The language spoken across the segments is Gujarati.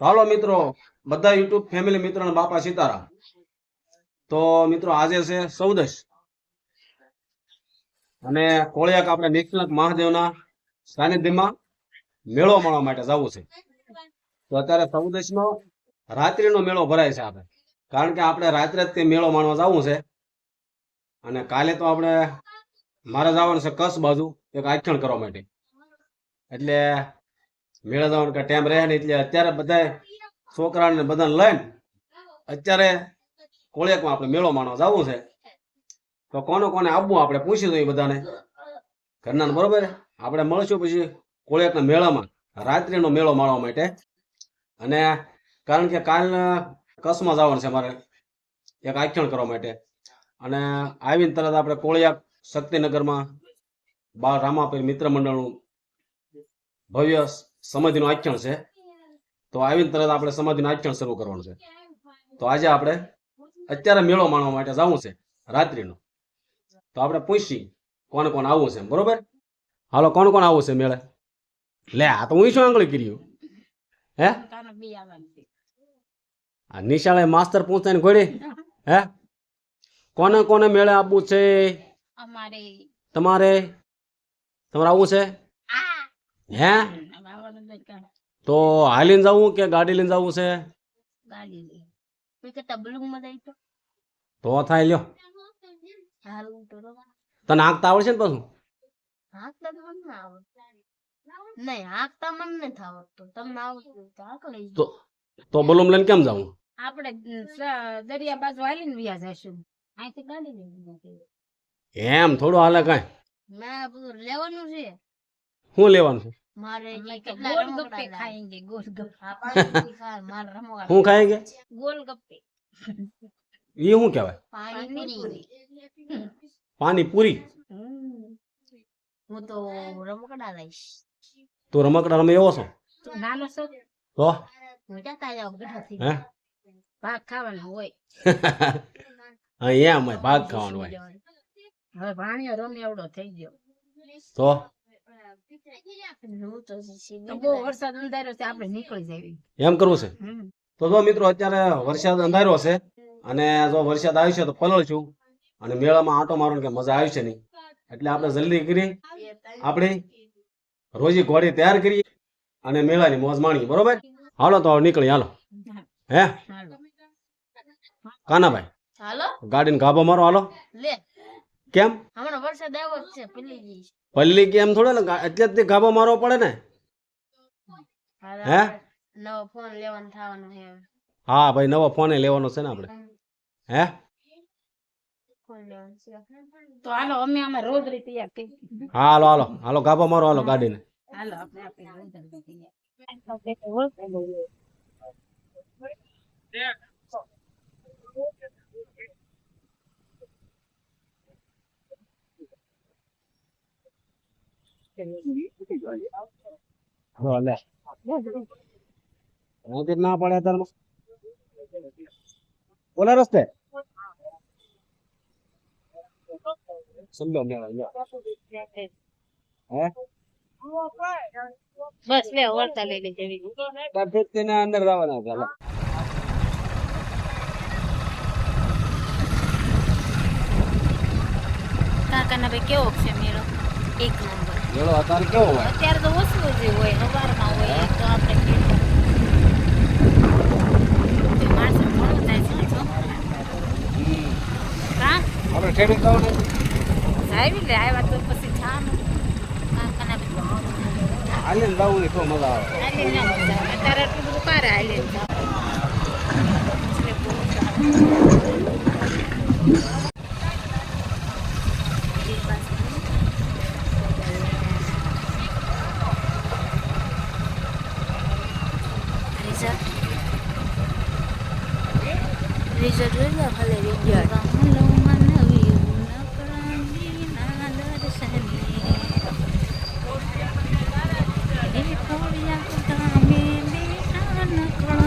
હાલો મિત્રો, બધા યુટ્યુબ ફેમિલી મિત્રોને બાપા સીતારામ. તો મિત્રો આજે છે ચૌદશ. અને કોળિયાક આપણે નિષ્ણાત મહાદેવના સાનિધ્યમાં મેળો માણવા માટે જવું છે. તો અત્યારે ચૌદશ નો રાત્રિનો મેળો ભરાય છે આપણે. કારણ કે આપણે રાત્રે જ તે મેળો માણવા જવું છે. અને કાલે તો આપણે મારે જવાનું છે કચ્છ બાજુ એક આખ્યાન કરવા માટે. એટલે મેળા જવાનો કઈ ટાઈમ રહે નહીં એટલે અત્યારે બધા છોકરાને બધાને લઈને અત્યારે કોળિયાકમાં આપણે મેળો માણવા જવું છે. તો કોને કોને આવવું આપણે પૂછી એ બધાને. ઘરના બરોબર? આપણે મળશું પછી કોળિયાકના મેળામાં, રાત્રિનો મેળો માણવા માટે. અને કારણ કે કાલ કચ્છમાં જવાનું છે મારે એક આખ્યાન કરવા માટે. અને આવીને તરત આપણે કોળિયાક શક્તિનગરમાં બાળ રામાપીર મિત્ર મંડળનું ભવ્ય સમાધિનું આખ્યાન છે? તો આવીને તરત આપણે સમાધિનું આખ્યાન શરૂ કરવાનું છે. તો આજે આપણે અત્યારે મેળો માણવા માટે જવું છે રાત્રિનો. તો આપણે પૂછી કોને કોને આવવું છે બરોબર? હાલો કોણ કોણ આવવું છે મેળે? લે આ તો હું શું આંગળી કર્યું હે? આ નિશાળે માસ્તર પૂછતા ને ઘોડી હે? કોને કોને મેળે આપવું છે? તમારે? તમારે આવવું છે? હે. તો હાલીને જવું કે ગાડી લઈને જવું છે? તો થાય લ્યો. તને હાંકતા આવડશે ને પાછું? તો બલૂમ લઈને કેમ જવું આપણે દરિયા બાજુ હાલીને વ્યા જશું. અહીંથી ગાડી લઈને એમ થોડું હાલે કાંઈ. મેં બધું લેવાનું છે. શું લેવાનું છે? ખાય કે? ગોલગપ્પે એ શું કહેવાય? પાણીપુરી. પાણીપુરી. હું તો રમકડા લઈશ. તું રમકડા રમે એવો છો? નાનો છો? તો? હું જતા જાવ ઘરેથી. હે? ભાગ ખાવાનો હોય. અહીંયા અમારે ભાગ ખાવાનું હોય. હવે ભાણિયો રમે એવડો થઈ ગયો. તો? એમ કરવું છે? તો જો મિત્રો અત્યારે વરસાદ અંધારો છે અને જો વરસાદ આવશે તો પલળશું અને મેળામાં આંટો મારો કે મજા આવશે નહીં. એટલે આપણે જલ્દી કરી આપણે રોજી ઘોડી તૈયાર કરીએ અને મેળાની મોજ માણીએ. બરોબર? હાલો તો હવે નીકળી હાલો. હે? કાના કાનાભાઈ. હાલો? ગાડીને ગાભો મારો હાલો. લે. કેમ? હમણાં વરસાદ આવ્યો જ છે પલ્લી જઈશ પલ્લી કેમ થોડે ને એટલે જ ગાભો મારવો પડે ને? હે? નવો ફોન લેવાનો થવાનો છે હા ભાઈ નવો ફોન લેવાનો છે ને આપણે. હે? તો હાલો અમે અમે રોજ રીતે હા હાલો હાલો. હાલો મારો હાલો ગાડીને. હાલો આપણે આપણે રોજ રીતે તૈયાર લે અહીંથી ના પડે તાર ઓલા રસ્તે. સમજો મેળા હે? બસ લે ફેરતીને અંદર છે હાલો. કાકાના ભાઈ કેવો છે મેળો? એક નંબર. મેળો અત્યારે કેવો હોય? અત્યારે તો ઓછું જ હોય સવારમાં હોય તો આપણે. આપણે ઠેઠી જવાનું આવી લે આવ્યા તો પછી કાકાના ભાઈ હાલીને તો મજા આવે. હાલી ના મજા આવે. અત્યારે આટલું બધું કારે હાલી રિઝલ્ટ જોઈ લો ખાલી રિઝલ્ટ Wow, wow,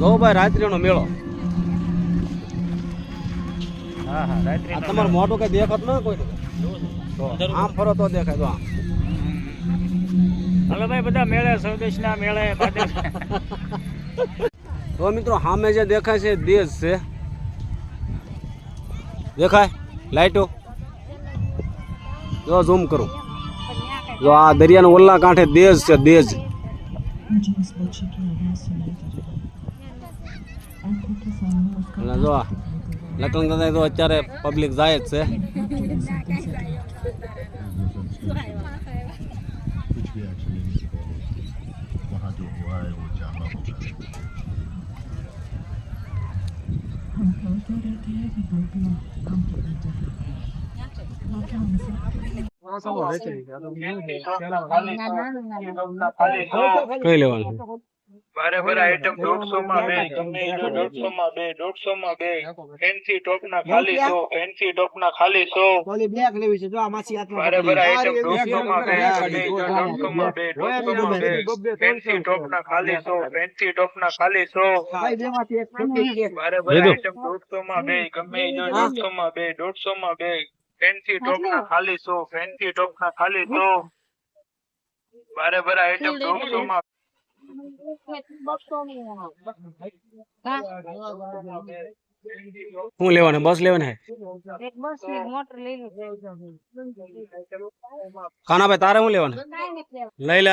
જો ભાઈ રાત્રિનો મેળો. હા હા રાત્રિ તમારે મોટું કઈ દેખાત ના કોઈ આમ ફરો તો દેખાય તો આમ. હલો ભાઈ બધા મેળે સ્વદેશના મેળે તો મિત્રો સામે જે દેખાય છે દેશ છે. દેખાય? લાઈટો? જો ઝૂમ કરું. જો આ દરિયાના ઓલ્લા કાંઠે દેશ છે દેજ અને જો લગ્ન દાદા તો અત્યારે પબ્લિક જાય જ છે. કઈ લેવાનું? બરાબર આઈટમ દોઢસો માં બે ગમે દોઢસો માં બે દોઢસો માં બે. ફેન્સી ટોપ ના ખાલી સો ફેન્સી ટોપ ના ખાલી સો. બરાબર આઈટમ દોઢસો માં બે જો દોઢસો માં બે દોઢસો માં બે. ફેન્સી ટોપ ના ખાલી સો ફેન્સી ટોપ ના ખાલી સો. બરાબર આઈટમ દોઢસો માં બે ગમે જો દોઢસો માં બે દોઢસો માં બે. ફેન્સી ટોપ ના ખાલી સો ફેન્સી ટોપ ના ખાલી સો. બરાબર આઈટમ દોઢસો માં શું લેવાનું? બસ લેવાની હે? એક બસ એક મોટર લઈ લો કાનાભાઈ તારે શું લેવાનું? લઈ લે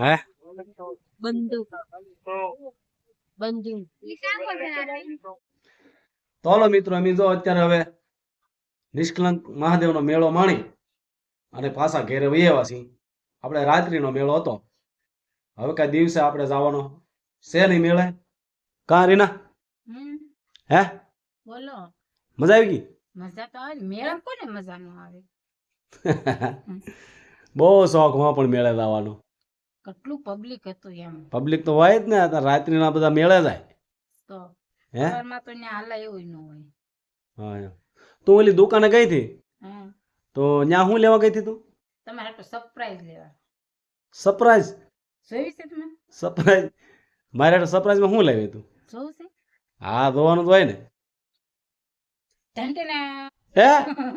હે? બંદૂક. બંદૂક. તો હાલો મિત્રો અમે જો અત્યારે હવે નિષ્કલંક મહાદેવનો મેળો માણી અને પાછા ઘેરે આવ્યા છીએ. આપણે રાત્રિનો મેળો હતો. હવે કઈ દિવસે આપણે જવાનો છે નહીં મેળે. કા રીના? હે? બોલો. મજા આવી ગઈ? મજા તો આવે મેળા કોને મજા ન આવે? બહુ શોખમાં પણ મેળે જવાનો. કેટલું પબ્લિક હતું એમ. પબ્લિક તો હોય જ ને અત્યારે રાત્રિના બધા મેળે જાય. તો હે? ઘરમાં તો ત્યાં હાલા એવું ન હોય. હા તું ઓલી દુકાને ગઈ હતી? તો ત્યાં હું લેવા ગઈ હતી તું? તમારે તો સરપ્રાઈઝ લેવા. સરપ્રાઈઝ જોઈ છે તમે? સરપ્રાઈઝ મારે સરપ્રાઈઝમાં હું લાવી તું જોયું છે? હા જોવાનું તો હોય ને. ઢંઢેના હે?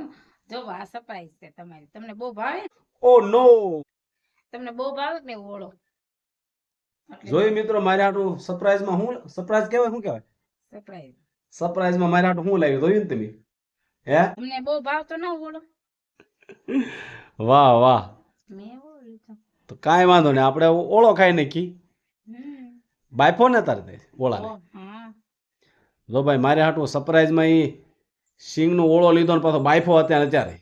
જો આ સરપ્રાઈઝ છે તમારી. તમને બહુ ભાવે? ઓ નો તમને બહુ ભાવે ને ઓળો? જોયું મિત્રો મારે આટલું સરપ્રાઈઝમાં હું સરપ્રાઈઝ કહેવાય શું કહેવાય? સરપ્રાઈઝ સરપ્રાઈઝમાં મારે આટલું હું લાવ્યું જોયું ને તમે? હે? તમને બહુ ભાવતો ના ઓળો? વાહ વાહ. મેં ઓળો તો કાંઈ વાંધો નહીં આપણે ઓળો ખાઈ નાખી. કી બાયફો ને તારે ઓળા જો ભાઈ મારે હાટું સરપ્રાઈઝમાં એ સિંગનો ઓળો લીધો ને પાછો બાયફો અત્યારે અત્યારે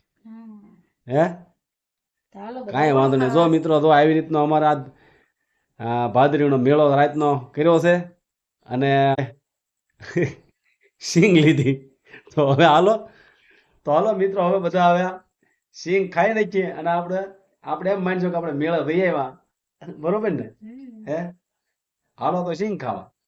હા. કાંઈ વાંધો નહીં. જો મિત્રો જો આવી રીતનો અમારા આ ભાદરીનો મેળો રાતનો કર્યો છે અને સિંગ લીધી. તો હવે હાલો. તો હાલો મિત્રો હવે બધા આવ્યા સિંગ ખાઈ નાખીએ અને આપણે આપણે એમ માનીશું કે આપણે મેળો થઈ આવ્યા. બરોબર ને? હે? હાલો તો સિંગ ખાવા.